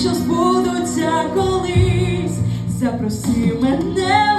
що збудуться колись, запроси мене